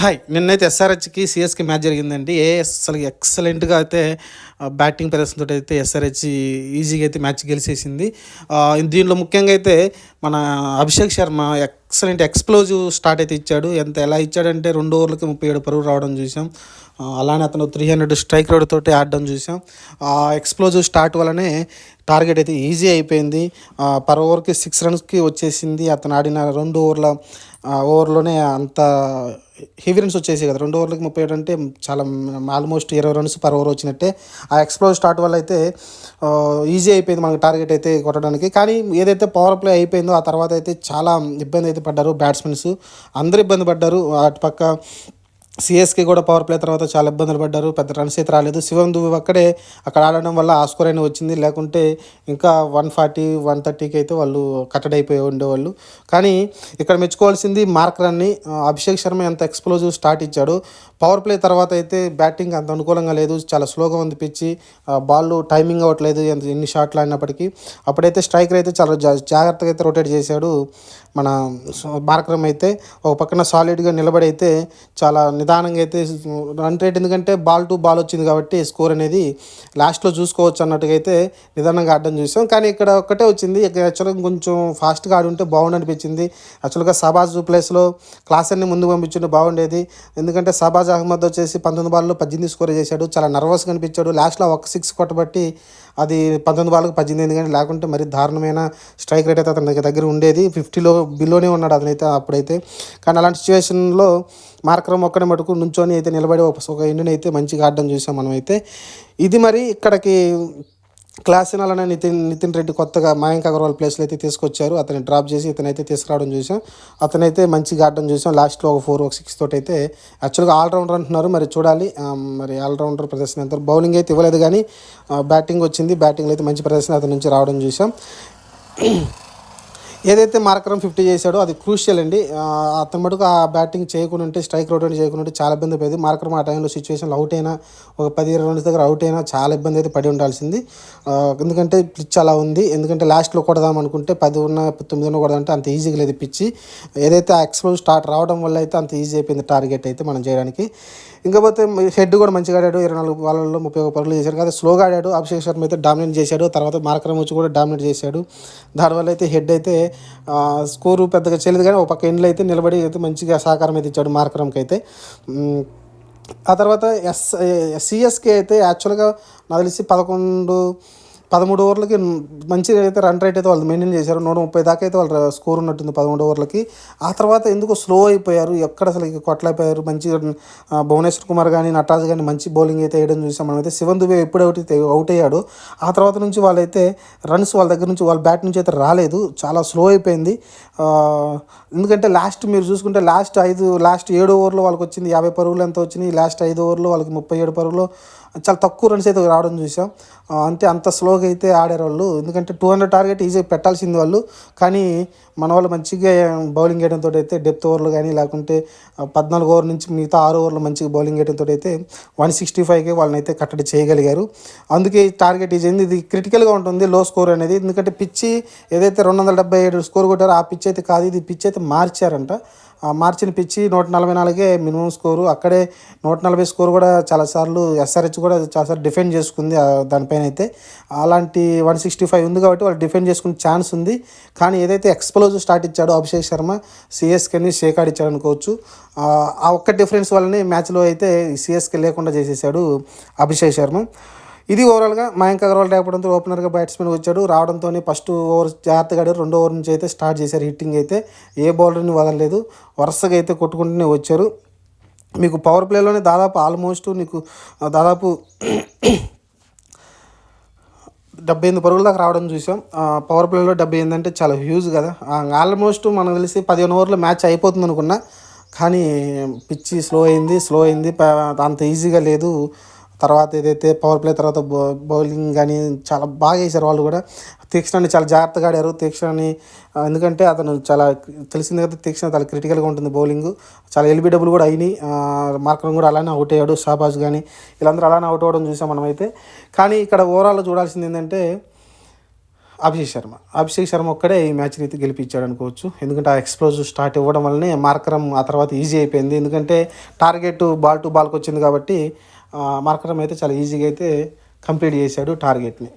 Hi నిన్నైతే ఎస్ఆర్హెచ్కి సిఎస్కి match జరిగిందండి. ఏ అసలు ఎక్సలెంట్గా అయితే బ్యాటింగ్ ప్రదర్శనతో అయితే ఎస్ఆర్హెచ్ ఈజీగా అయితే మ్యాచ్ గెలిచేసింది. దీనిలో ముఖ్యంగా అయితే మన Abhishek Sharma excellent explosive start అయితే ఇచ్చాడు. ఎంత ఎలా ఇచ్చాడంటే రెండు ఓవర్లకి ముప్పై ఏడు పరుగు రావడం చూసాం. అలానే అతను త్రీ హండ్రెడ్ స్ట్రైక్ రేట్ తోటి ఆడడం చూసాం. ఆ ఎక్స్ప్లోజివ్ స్టార్ట్ వల్లనే టార్గెట్ అయితే ఈజీ అయిపోయింది. పర్ ఓవర్కి సిక్స్ రన్స్కి వచ్చేసింది. అతను ఆడిన రెండు ఓవర్ల ఓవర్లోనే అంత హెవీ రన్స్ వచ్చేసాయి కదా. రెండు ఓవర్లకి ముప్పై ఏడు అంటే చాలా ఆల్మోస్ట్ ఇరవై రన్స్ పర్ ఓవర్ వచ్చినట్టే. ఆ ఎక్స్ప్లో స్టార్ట్ వల్ల అయితే ఈజీ అయిపోయింది మనకు టార్గెట్ అయితే కొట్టడానికి. కానీ ఏదైతే పవర్ ప్లే అయిపోయిందో ఆ తర్వాత అయితే చాలా ఇబ్బంది అయితే పడ్డారు బ్యాట్స్మెన్స్. అందరు ఇబ్బంది పడ్డారు. అటు పక్క సిఎస్కే కూడా పవర్ ప్లే తర్వాత చాలా ఇబ్బందులు పడ్డారు. పెద్ద రన్స్ అయితే రాలేదు. శివం దుబే ఒక్కడే అక్కడ ఆడడం వల్ల ఆ స్కోర్ అయినా వచ్చింది. లేకుంటే ఇంకా వన్ ఫార్టీ వన్ థర్టీకి అయితే వాళ్ళు కట్టడి అయిపోయి ఉండేవాళ్ళు. కానీ ఇక్కడ మెచ్చుకోవాల్సింది మార్క్ రన్ని అభిషేక్ శర్మ ఎంత ఎక్స్ప్లోజివ్ స్టార్ట్ ఇచ్చాడు. పవర్ ప్లే తర్వాత అయితే బ్యాటింగ్ అంత అనుకూలంగా లేదు. చాలా స్లోగా ఉంది పిచ్చి బాల్ టైమింగ్ అవ్వట్లేదు. ఎంత ఎన్ని షాట్లు ఆడినప్పటికీ. అప్పుడైతే స్ట్రైకర్ అయితే చాలా జా- జాగ్రత్తగా అయితే రొటేట్ చేశాడు మన మార్క్రమ్ అయితే. ఒక పక్కన సాలిడ్గా నిలబడి అయితే చాలా నిదానంగా అయితే రన్ రేట్ ఎందుకంటే బాల్ టు బాల్ వచ్చింది కాబట్టి స్కోర్ అనేది లాస్ట్లో చూసుకోవచ్చు అన్నట్టుగా అయితే నిదానంగా ఆడడం చూసాం. కానీ ఇక్కడ ఒక్కటే వచ్చింది. యాక్చువల్గా కొంచెం ఫాస్ట్గా ఆడి ఉంటే బాగుండు అనిపించింది. యాక్చువల్గా సబాజ్ ప్లేస్లో క్లాస్ అన్ని ముందు పంపించుంటే బాగుండేది. ఎందుకంటే సబాజ్ అహ్మద్ వచ్చేసి పంతొమ్మిది బాల్లో పద్దెనిమిది స్కోర్ చేశాడు. చాలా నర్వస్గా అనిపించాడు. లాస్ట్లో ఒక సిక్స్ కొట్టబట్టి అది పంతొమ్మిది బాల్కి పద్దెనిమిది కానీ లేకుంటే మరి దారుణమైన స్ట్రైక్ రేట్ అయితే అతని దగ్గర ఉండేది. ఫిఫ్టీలో బిలోనే ఉన్నాడు అతనైతే అప్పుడైతే. కానీ అలాంటి సిచ్యువేషన్లో మార్కరం ఒక్కడే మటుకు నుంచొని అయితే నిలబడి ఒక ఒక ఎండుని అయితే మంచిగా ఆడడం చూసాం మనమైతే. ఇది మరి ఇక్కడికి క్లాస్ తినాలని నితిన్ నితిన్ రెడ్డి కొత్తగా మయాంక్ అగర్వాల్ ప్లేస్లో అయితే తీసుకొచ్చారు. అతన్ని డ్రాప్ చేసి ఇతనైతే తీసుకురావడం చూసాం. అతనైతే మంచిగా ఆడడం చూసాం. లాస్ట్లో ఒక ఫోర్ ఒక సిక్స్ తోటి అయితే యాక్చువల్గా ఆల్రౌండర్ అంటున్నారు. మరి చూడాలి. మరి ఆల్రౌండర్ ప్రదర్శన ఎంత బౌలింగ్ అయితే ఇవ్వలేదు కానీ బ్యాటింగ్ వచ్చింది. బ్యాటింగ్లో అయితే మంచి ప్రదర్శన అతని నుంచి రావడం చూసాం. ఏదైతే మార్కరం ఫిఫ్టీ చేశాడో అది క్రూషియల్ అండి. అతను మటుకు ఆ బ్యాటింగ్ చేయకుండా ఉంటే స్ట్రైక్ రొటేట్ చేయకుండా ఉంటే చాలా ఇబ్బంది పడింది మార్కరం ఆ టైంలో సిచ్యువేషన్ అవుట్ అయినా ఒక పది ఇరవై రన్స్ దగ్గర అవుట్ అయినా చాలా ఇబ్బంది అయితే పడి ఉండాల్సింది. ఎందుకంటే పిచ్ అలా ఉంది. ఎందుకంటే లాస్ట్లో కొడదాం అనుకుంటే పది ఉన్న తొమ్మిది ఉన్న కొడదంటే అంత ఈజీగా లేదు పిచ్చి ఏదైతే ఆ ఎక్స్ప్లోజ్ స్టార్ట్ రావడం వల్ల అయితే అంత ఈజీ అయిపోయింది టార్గెట్ అయితే మనం చేయడానికి. ఇంకపోతే హెడ్ కూడా మంచిగా ఆడాడు. ఇరవై నాలుగు బాల్లో ముప్పై ఒక పరుగులు చేశాడు కదా స్లోగా ఆడాడు. అభిషేక్ శర్మ అయితే డామినేట్ చేశాడు. తర్వాత మార్కరం వచ్చి కూడా డామినేట్ చేశాడు. దానివల్ల అయితే హెడ్ అయితే స్కోరు పెద్దగా చేయలేదు కానీ ఒక పక్క ఎండ్లో అయితే నిలబడి అయితే మంచిగా సహకారం అయితే ఇచ్చాడు మార్కరంకి అయితే. ఆ తర్వాత ఎస్ సిఎస్కే అయితే యాక్చువల్గా నాకు తెలిసి పదకొండు పదమూడు ఓవర్లకి మంచి అయితే రన్ రేట్ అయితే వాళ్ళు మెయింటైన్ చేశారు. నూట ముప్పై దాకా అయితే వాళ్ళ స్కోర్ ఉన్నట్టుంది పదమూడు ఓవర్లకి. ఆ తర్వాత ఎందుకు స్లో అయిపోయారు. ఎక్కడ అసలు ఇక కొట్టలేకపోయారు. మంచి భువనేశ్వర్ కుమార్ కానీ నటరాజ్ కానీ మంచి బౌలింగ్ అయితే వేయడం చూసాం మనమైతే. శివన్ దుబే ఎప్పుడు అవుట్ అయితే అవుట్ అయ్యాడు. ఆ తర్వాత నుంచి వాళ్ళైతే రన్స్ వాళ్ళ దగ్గర నుంచి వాళ్ళ బ్యాట్ నుంచి అయితే రాలేదు. చాలా స్లో అయిపోయింది. ఎందుకంటే లాస్ట్ మీరు చూసుకుంటే లాస్ట్ ఐదు లాస్ట్ ఏడు ఓవర్లో వాళ్ళకి వచ్చింది యాభై పరుగులు ఎంత వచ్చినాయి? లాస్ట్ ఐదు ఓవర్లో వాళ్ళకి ముప్పై ఏడు పరుగులు. చాలా తక్కువ రన్స్ అయితే రావడం చూసాం. అంటే అంత స్లోగా అయితే ఆడారు వాళ్ళు ఎందుకంటే టూ హండ్రెడ్ టార్గెట్ ఈజీ పెట్టాల్సింది వాళ్ళు. కానీ మన వాళ్ళు మంచిగా బౌలింగ్ వేయడంతో అయితే డెప్త్ ఓవర్లు కానీ లేకుంటే పద్నాలుగు ఓవర్ నుంచి మిగతా ఆరు ఓవర్లు మంచిగా బౌలింగ్ వేయడంతో అయితే వన్ సిక్స్టీ ఫైవ్కి వాళ్ళని అయితే కట్టడి చేయగలిగారు. అందుకే టార్గెట్ ఈజీ ఇది క్రిటికల్గా ఉంటుంది లో స్కోర్ అనేది. ఎందుకంటే పిచ్చి ఏదైతే రెండు వందల డెబ్బై ఏడు స్కోర్ కొట్టారో ఆ పిచ్ అయితే కాదు. ఇది పిచ్ అయితే మార్చారంట. మార్చిన పిచ్చి నూట నలభై నాలుగే మినిమం స్కోరు. అక్కడే నూట నలభై స్కోర్ కూడా చాలాసార్లు ఎస్ఆర్హెచ్ కూడా చాలాసార్లు డిఫెండ్ చేసుకుంది దానిపైన అయితే అలాంటి వన్ సిక్స్టీ ఫైవ్ ఉంది కాబట్టి వాళ్ళు డిఫెండ్ చేసుకునే ఛాన్స్ ఉంది. కానీ ఏదైతే ఎక్స్ప్లోజివ్ స్టార్ట్ ఇచ్చాడో అభిషేక్ శర్మ సిఎస్కేని షేకాడ్ ఇచ్చాడు అనుకోవచ్చు. ఆ ఆ ఒక్క డిఫరెన్స్ వల్లనే మ్యాచ్లో అయితే సిఎస్కే లేకుండా చేసేసాడు అభిషేక్ శర్మ. ఇది ఓవరాల్గా మయాంక్ అగర్వాల్ లేకపోవడంతో ఓపెనర్గా బ్యాట్స్మెన్ వచ్చాడు. రావడంతో ఫస్ట్ ఓవర్ జాగ్రత్తగా రెండో ఓవర్ నుంచి అయితే స్టార్ట్ చేశారు. హిట్టింగ్ అయితే ఏ బౌలర్ని వదలలేదు. వరుసగా అయితే కొట్టుకుంటూనే వచ్చారు. మీకు పవర్ ప్లేలోనే దాదాపు ఆల్మోస్ట్ నీకు దాదాపు డెబ్బై ఎనిమిది పరుగుల దాకా రావడం చూసాం. పవర్ ప్లేలో డెబ్బై ఎనిమిది అంటే చాలా హ్యూజ్ కదా. ఆల్మోస్ట్ మనకు తెలిసి పదిహేను ఓవర్లో మ్యాచ్ అయిపోతుంది అనుకున్నా. కానీ పిచ్చి స్లో అయింది స్లో అయింది. అంత ఈజీగా లేదు. తర్వాత ఏదైతే పవర్ ప్లే తర్వాత బౌ బౌలింగ్ కానీ చాలా బాగా వేశారు వాళ్ళు కూడా. తీక్షణాన్ని చాలా జాగ్రత్తగా ఆడారు. తీక్షణాన్ని ఎందుకంటే అతను చాలా తెలిసింది కదా తీక్షణ చాలా క్రిటికల్గా ఉంటుంది బౌలింగ్ చాలా ఎల్బిడబ్ల్యూ కూడా అయినాయి. మార్కరం కూడా అలానే అవుట్ అయ్యాడు. షాబాజ్ కానీ వీళ్ళందరూ అలానే అవుట్ అవ్వడం చూసాం మనమైతే. కానీ ఇక్కడ ఓవరాల్ చూడాల్సింది ఏంటంటే అభిషేక్ శర్మ. అభిషేక్ శర్మ ఒక్కడే ఈ మ్యాచ్ని అయితే గెలిపించాడు అనుకోవచ్చు. ఎందుకంటే ఆ ఎక్స్ప్లోజివ్ స్టార్ట్ ఇవ్వడం వల్లనే మార్కరం ఆ తర్వాత ఈజీ అయిపోయింది. ఎందుకంటే టార్గెట్ బాల్ టు బాల్కి వచ్చింది కాబట్టి మార్కరం అయితే చాలా ఈజీగా అయితే కంప్లీట్ చేశాడు టార్గెట్ని